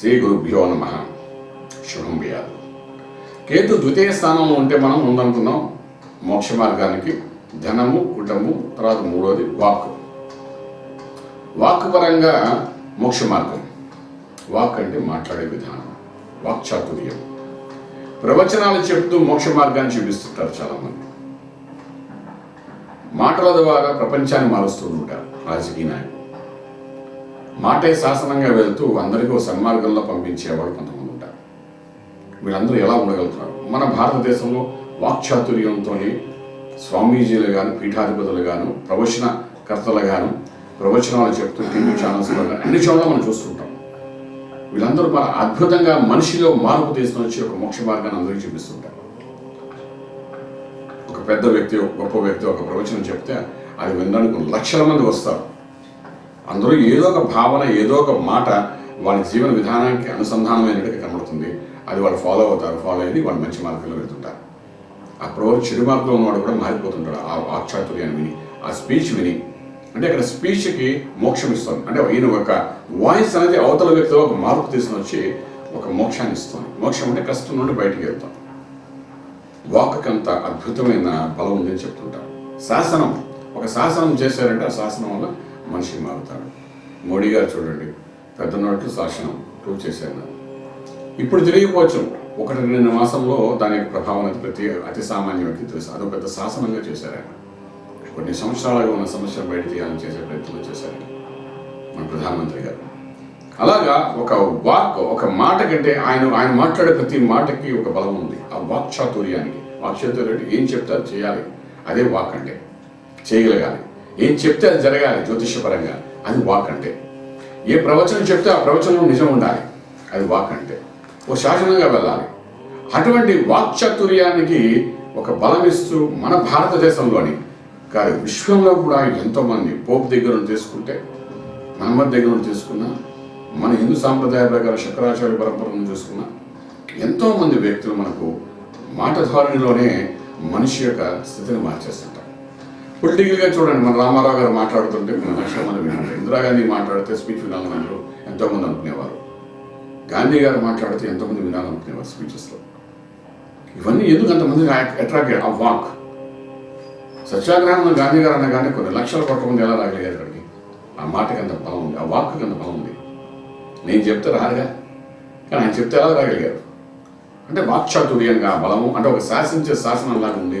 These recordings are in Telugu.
శ్రీ గురుభ్యో నమ. శుభం వ్యాధు కేతు ద్వితీయ స్థానంలో ఉంటే మనం ఉందనుకున్నాం మోక్ష మార్గానికి ధనము కుటము తర్వాత మూడోది వాక్ వాక్ పరంగా మోక్ష మార్గం. వాక్ అంటే మాట్లాడే విధానం. వాక్చాతుర్యం ప్రవచనాలు చెప్తూ మోక్ష మార్గాన్ని చూపిస్తుంటారు చాలామంది. మాటల ద్వారా ప్రపంచాన్ని మారుస్తూ ఉంటారు రాజకీయ నాయకులు. మాటే శాసనంగా వెళ్తూ అందరికీ సన్మార్గంలో పంపించేవాడు కొంతమంది ఉంటారు. వీళ్ళందరూ ఎలా ఉండగలుగుతున్నారు? మన భారతదేశంలో వాక్చాతుర్యంతో స్వామీజీలు గాను పీఠాధిపతులు గాను ప్రవచనకర్తలు గాను ప్రవచనాలు చెప్తూ టీవీ ఛానల్స్లో అన్ని చోట్ల మనం చూస్తుంటాం. వీళ్ళందరూ మన అద్భుతంగా మనిషిలో మార్పు తీసుకుని వచ్చి ఒక మోక్ష మార్గాన్ని అందరికీ చూపిస్తుంటారు. ఒక పెద్ద వ్యక్తి ఒక గొప్ప వ్యక్తి ఒక ప్రవచనం చెప్తే అది వినడానికి లక్షల మంది వస్తారు. అందరూ ఏదో ఒక భావన ఏదో ఒక మాట వాళ్ళ జీవన విధానానికి అనుసంధానమైనట్టుగా కనబడుతుంది. అది వాళ్ళు ఫాలో అవుతారు ఫాలో అయ్యి వాళ్ళు మంచి మార్గంలో వెళ్తుంటారు. అప్పుడు ప్రవర్ చెడు మార్గంలో ఉన్నవాడు కూడా మారిపోతుంటాడు ఆ వాక్చాతుర్యాన్ని విని ఆ స్పీచ్ విని. అంటే అక్కడ స్పీచ్కి మోక్షం ఇస్తుంది. అంటే ఈయన ఒక వాయిస్ అనేది అవతల వ్యక్తిలో ఒక మార్పు తీసుకుని వచ్చి ఒక మోక్షాన్ని ఇస్తుంది. మోక్షం అంటే కష్టం నుండి బయటికి వెళ్తాం. వాక్కి అంత అద్భుతమైన బలం ఉందని చెప్తుంటారు. శాసనం ఒక శాసనం చేశారంటే ఆ శాసనం వల్ల మనిషి మారుతాడు. మోడీ గారు చూడండి పెద్ద నోట్లు శాసనం ప్రూవ్ చేశారు. ఇప్పుడు తెలియకపోవచ్చు ఒకటి రెండు మాసంలో దాని యొక్క ప్రభావం అది ప్రతి అతి సామాన్య తెలుసు. అదొక పెద్ద శాసనంగా చేశారు ఆయన. కొన్ని సంవత్సరాలుగా ఉన్న సమస్యలు బయట తీయాలని చేసే ప్రయత్నం చేశారు మన ప్రధానమంత్రి గారు. అలాగా ఒక వాక్ ఒక మాట కంటే ఆయన ఆయన మాట్లాడే ప్రతి మాటకి ఒక బలం ఉంది. ఆ వాక్ చాతుర్యానికి వాక్ చాతుర్యం ఏం చెప్తారు? చేయాలి. అదే వాక్ అంటే చేయగలగాలి. ఏం చెప్తే అది జరగాలి జ్యోతిషపరంగా అది వాక్ అంటే. ఏ ప్రవచనం చెప్తే ఆ ప్రవచనం నిజం ఉండాలి. అది వాక్ అంటే. ఓ శాసనంగా వెళ్ళాలి. అటువంటి వాక్చాతుర్యానికి ఒక బలం ఇస్తూ మన భారతదేశంలోని కాదు విశ్వంలో కూడా ఎంతోమంది పోప్ దగ్గర తీసుకుంటే మహమ్మద్ దగ్గర తీసుకున్నా మన హిందూ సాంప్రదాయ ప్రకారం శంకరాచార్య పరంపరను చూసుకున్నా ఎంతోమంది వ్యక్తులు మనకు మాట ధోరణిలోనే మనిషి యొక్క స్థితిని మార్చేస్తుంటారు. పొలిటికల్గా చూడండి మన రామారావు గారు మాట్లాడుతుంటే మన లక్షల మంది వినాలి ఇందిరాగాంధీ మాట్లాడితే స్పీచ్ వినాలన్నారు ఎంతోమంది అనుకునేవారు. గాంధీ గారు మాట్లాడితే ఎంతోమంది వినాలనుకునేవారు స్పీచెస్లో ఇవన్నీ ఎందుకు అంతమంది అట్రాక్ట్ ఆ వాక్ సత్యాగ్రహంలో గాంధీ గారు అనగానే కొన్ని లక్షల కోట్ల మంది ఎలా రాగలిగారు అక్కడికి ఆ మాటకి అంత బలం ఉంది ఆ వాక్కి అంత బలం ఉంది. నేను చెప్తే రారుగా? కానీ ఆయన చెప్తే ఎలా రాగలిగారు? అంటే వాక్చాతుర్యంగా ఆ బలము అంటే ఒక శాసించే శాసనం లాగా ఉంది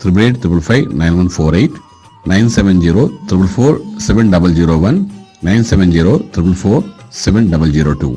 triple eight triple five nine one four eight nine seven zero triple four seven double zero one nine seven zero triple four seven double zero two